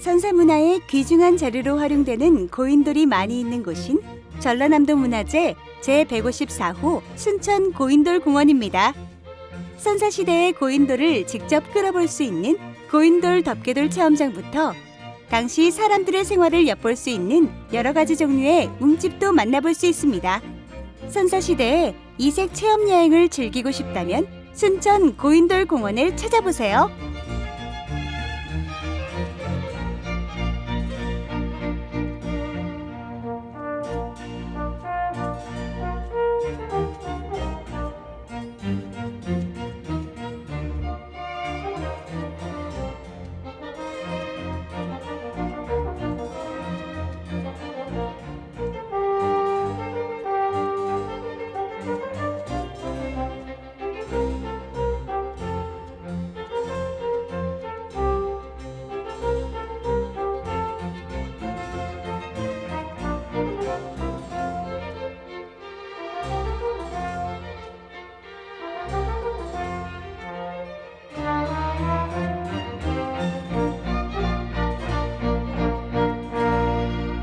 선사 문화의 귀중한 자료로 활용되는 고인돌이 많이 있는 곳인 전라남도 문화재 제154호 순천 고인돌 공원입니다. 선사 시대의 고인돌을 직접 끌어볼 수 있는 고인돌 덮개돌 체험장부터 당시 사람들의 생활을 엿볼 수 있는 여러 가지 종류의 웅집도 만나볼 수 있습니다. 선사 시대의 이색 체험 여행을 즐기고 싶다면 순천 고인돌 공원을 찾아보세요.